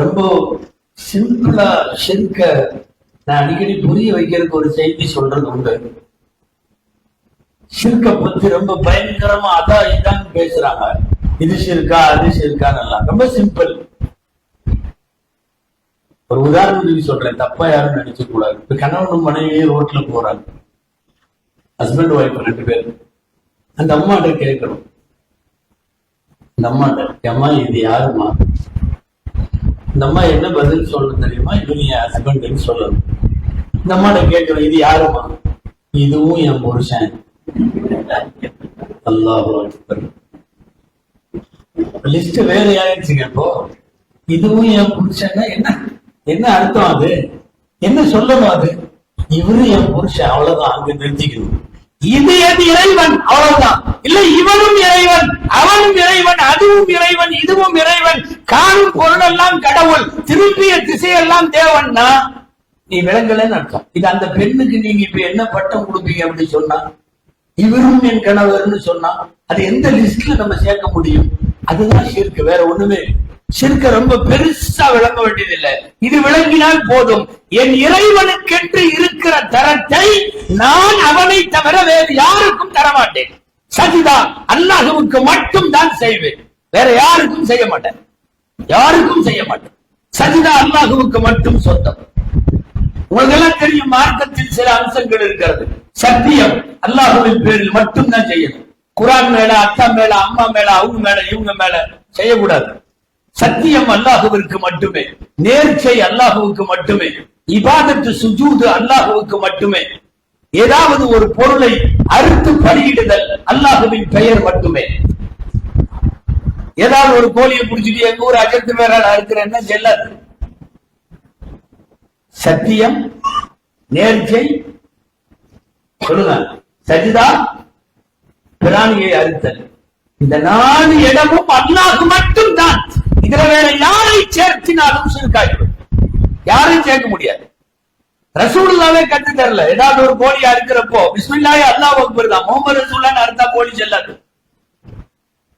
ரொம்ப சிம்பிளா ஷிர்க நான் அடிக்கடி புரிய வைக்கிறதுக்கு ஒரு செய்தி சொல்றது உண்டு. ஷிர்க பத்தி ரொம்ப பயங்கரமா அதான் இதான் பேசுறாங்க. இது ஷிர்கா அது ஷிர்கான்னு ரொம்ப சிம்பிள் ஒரு உதாரணத்துக்கு சொல்றேன். தப்பா யாரும் நினைக்க கூடாது. இப்ப கணவனும் மனைவியே ரோட்ல போறாங்க. ஹஸ்பண்ட் ஒய்ஃப் ரெண்டு பேர். அந்த அம்மாட்ட கேட்கணும். இந்த அம்மாட்ட அம்மா இது யாருமா இந்த அம்மா என்ன பதில் சொல்லணும் தெரியுமா? இது என் ஹஸ்பண்ட்னு சொல்லணும். இந்த அம்மாட்ட கேட்கணும் இது யாருமா இதுவும் என் புருஷன். லிஸ்ட் வேற ஆயிடுச்சுங்க இப்போ? இதுவும் என் புருஷன் என்ன? என்ன அர்த்தம் அது? என்ன சொல்லணும் அது? இவரு என் புருஷன். அவ்வளவுதான். அங்க நிறுத்திக்கணும். இது எது இறைவன் அவ்வளவுதான். இல்ல இவனும் இறைவன் அவனும் இறைவன் அதுவும் இறைவன் இதுவும் இறைவன். காணும் பொருளெல்லாம் கடவுள் திருப்பிய திசையெல்லாம் தேவன்னா? நீ விளங்கலன்னு அர்த்தம். இது அந்த பெண்ணுக்கு நீங்க இப்ப என்ன பட்டம் கொடுப்பீங்க அப்படி சொன்னா? இவரும் என் கணவர்னு சொன்னா? அது எந்த லிஸ்ட்ல நம்ம சேர்க்க முடியும்? அதுதான் இருக்கு வேற ஒண்ணுமே சிறுக்க ரொம்ப பெருசா விளங்க வேண்டியதில்லை. இது விளங்கினால் போதும். என் இறைவனுக்கென்று இருக்கிற தரத்தை நான் அவனை தவிர வேறு யாருக்கும் தரமாட்டேன். சதிதான் அல்லாஹுவுக்கு மட்டும் தான் செய்வேன் வேற யாருக்கும் செய்ய மாட்டேன். யாருக்கும் செய்ய மாட்டேன். சஜிதா அல்லாஹுவுக்கு மட்டும் சொந்தம். உங்களுக்கெல்லாம் தெரியும் மார்க்கத்தில் சில அம்சங்கள் இருக்கிறது. சத்தியம் அல்லாஹுவின் பேரில் மட்டும் தான் செய்யணும். குரான் மேல அத்தா மேல அம்மா மேல அவங்க மேல இவங்க மேல செய்யக்கூடாது. சத்தியம் அல்லாஹுவிற்கு மட்டுமே நேர்ச்சை அல்லாஹுவுக்கு மட்டுமே இபாதத்து சுஜூது அல்லாஹுவுக்கு மட்டுமே ஏதாவது ஒரு பொருளை அறுத்து பலியிடுதல் அல்லாஹுவின் பெயர் மட்டுமே. ஏதாவது ஒரு கோழியை பிடிச்சிட்டு எங்க ஊர் அஜத்து வேற அறுக்கிறேன்னா செல்லாது சத்தியம் நேர்ச்சை சொல்லுங்க. சஜிதா பிராணியை அறுத்தல். இந்த நாலு இடமும் அல்லாஹ் மட்டும் தான் இதுல வேற யாரை சேர்த்தினாலும் சிறுக்காயிடும் யாரையும் சேர்க்க முடியாது. ரசூலுல்லாவே கத்து தரல. ஏதாவது ஒரு கோழியா அறுக்கிறப்போ பிஸ்மில்லாஹி அல்லாஹ் அக்பர் தான். முகமது ரசூல்லான்னு அறுத்தா கோழி செல்லாது.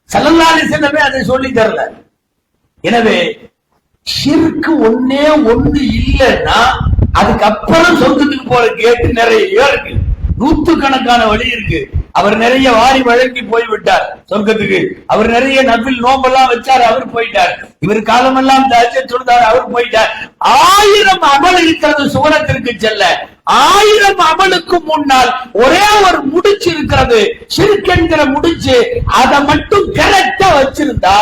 சல்லல்லாலி செல்லமே அதை சொல்லி தரல. எனவே ஷிர்க்கு ஒன்னே ஒண்ணு இல்லைன்னா அதுக்கப்புறம் சொந்தத்துக்கு போற கேட்டு நிறைய இருக்கு. நூத்து கணக்கான வழி இருக்கு. அவர் நிறைய வாரி வழங்கி போய் விட்டார் சொர்க்கத்துக்கு. அவர் நிறைய நபில் நோம்பெல்லாம் வச்சார் அவர் போயிட்டார். இவர் காலமெல்லாம் தஜ்ஜ அவர் போயிட்டார். ஆயிரம் அமல் இருக்கிறது சுவனத்திற்கு செல்ல. ஆயிரம் அமலுக்கு முன்னால் ஒரே ஒரு முடிச்சு இருக்கிறது. சிறுக்கென்கிற முடிச்சு அதை மட்டும் கரெக்டா வச்சிருந்தா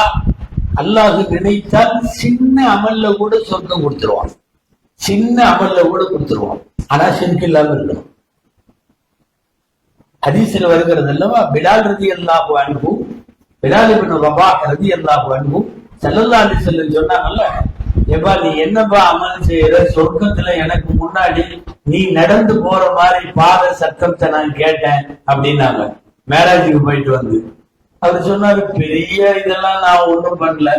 அல்லாஹ் நினைத்தால் சின்ன அமல்ல கூட சொர்க்கம் கொடுத்துருவான். சின்ன அமல்ல கூட கொடுத்துருவான். ஆனா சிறுக்கு இல்லாம இருக்கணும். ஹதீஸ்ல வருகிறது அல்லவா? பிலால் ரதி அல்லாஹு அன்பு பிலால் இபின் ரபா ரதி அல்லாஹு அன்பு செல்லல்லா அலி செல்லம் சொன்னாங்கல்ல எப்பா நீ என்னப்பா அமல் செய்யற? சொர்க்கத்துல எனக்கு முன்னாடி நீ நடந்து போற மாதிரி பாத சத்தத்தை நான் கேட்டேன் அப்படின்னாங்க. மேராஜுக்கு போயிட்டு வந்து. அவர் சொன்னாரு பெரிய இதெல்லாம் நான் ஒண்ணும் பண்ணல.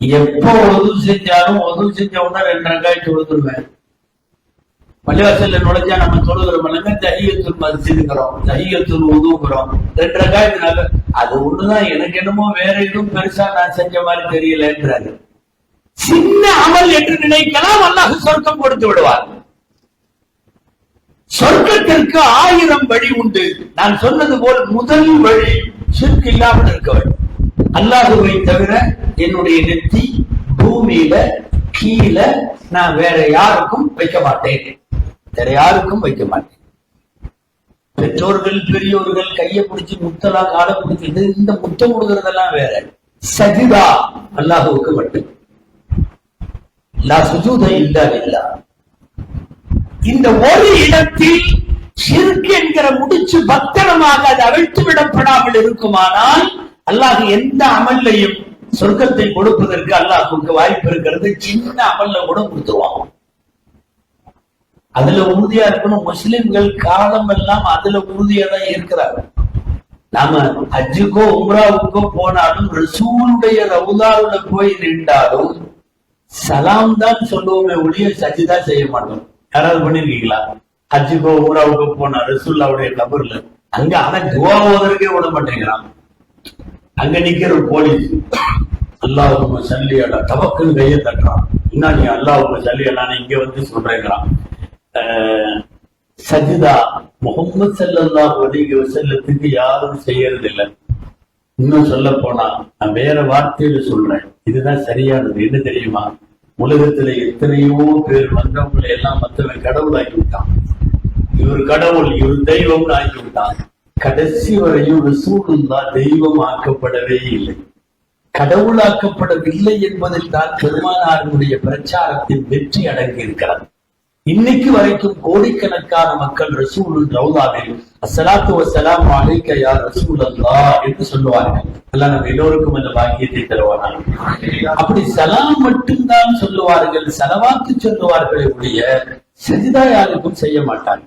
எப்போ உதவு செஞ்சாலும் உதவு செஞ்ச உடனே ரெண்டு ரங்காய் விழுந்துருவேன் பள்ளிவாசல்ல நுழைஞ்சா நம்ம தொழுகிறோம் இல்லைங்க தஹியத்துல் மஸ்ஜிதுங்கிறோம். தஹியத்துல் உதுங்கிறோம் ரெண்டு ரகாயத்தினால அது ஒண்ணுதான். எனக்கு என்னமோ வேற எதுவும் பெருசா நான் செஞ்ச மாதிரி தெரியலன்றாரு. சின்ன அமல் என்று நினைக்கலாம் அல்லாஹ் சொர்க்கம் கொடுத்து விடுவார். சொர்க்கத்திற்கு ஆயிரம் வழி உண்டு. நான் சொன்னது போல் முதல் வழி சிற்கு இல்லாமல் இருக்க வேண்டும். அல்லாஹுவை தவிர என்னுடைய நெத்தி பூமியில கீழே நான் வேற யாருக்கும் வைக்க மாட்டேன். வேற யாருக்கும் வைக்க மாட்டேன். பெற்றோர்கள் பெரியோர்கள் கையை பிடிச்சி முத்தலா காலை பிடிச்சது இந்த முத்தம் கொடுக்கறதெல்லாம் வேற. சஜிதா அல்லாஹுவுக்கு மட்டும். லா சுஜூத இல்லா இல்லா இந்த ஒரு இடத்தில் ஷிர்க் என்கிற முடிச்சு பத்திரமாக அது அவிழ்த்து விடப்படாமல் இருக்குமானால் அல்லாஹ் எந்த அமல்லையும் சொர்க்கத்தை கொடுப்பதற்கு அல்லாஹுக்கு வாய்ப்பு இருக்கிறது. சின்ன அமல்ல கூட கொடுத்துருவான். அதுல உறுதியா இருக்கணும். முஸ்லிம்கள் காலம் எல்லாம் அதுல உறுதியா தான் இருக்கிறாங்க. நாம ஹஜ்ஜுக்கோ உம்ராவுக்கோ போனாலும் ரசூலுடைய ரவுதாவுல போய் நின்றாலும் சலாம் தான் சொல்லுவோமே ஒழிய சஜிதா செய்ய மாட்டோம். யாராவது பண்ணிருக்கீங்களா? ஹஜ்ஜுக்கோ உம்ராவுக்கோ போனா ரசூல்லாவுடைய கபர்ல. அங்க ஆனா துவா ஓதுறதுக்கே விட மாட்டேங்கிறான். அங்க நிக்கிற போலீஸ் அல்லாஹ் சல்லியாடா தவக்குன்னு கையை தட்டுறான். இன்னும் நீ அல்லாஹ் சொல்லி இங்க வந்து சொல்றேங்கிறான். சஜிதா முகமது ஸல்லல்லாஹு ஒலிக செல்லத்துக்கு யாரும் செய்யறது இல்லை இன்னும் சொல்ல போனா நான் வேற வார்த்தையில சொல்றேன். இதுதான் சரியானது. என்ன தெரியுமா? உலகத்துல எத்தனையோ பேர் வந்தவங்களை எல்லாம் மற்றவன் கடவுளாக்கி விட்டான் இவர் கடவுள் இவர் தெய்வம்னு ஆக்கி விட்டான் கடைசி வரையும் ரசூலுல்லா தெய்வம் ஆக்கப்படவே இல்லை. கடவுளாக்கப்படவில்லை என்பதில் தான் பெருமானாருடைய பிரச்சாரத்தின் வெற்றி அடங்கி இருக்கிறார் இன்னைக்கு வரைக்கும் கோடிக்கணக்கான மக்கள் ரசூல் ரவுதாவில் அசலாத்து வசலாம் அலைக்க யா ரசூல் என்று சொல்லுவார்கள் எல்லாம் நம்ம எல்லோருக்கும் அந்த பாக்கியத்தை தருவார்கள் அப்படி சலாம் மட்டும்தான் சொல்லுவார்கள் சலவாத்து சொல்லுவார்களே ஒழிய சஜிதா யாருக்கும் செய்ய மாட்டாங்க.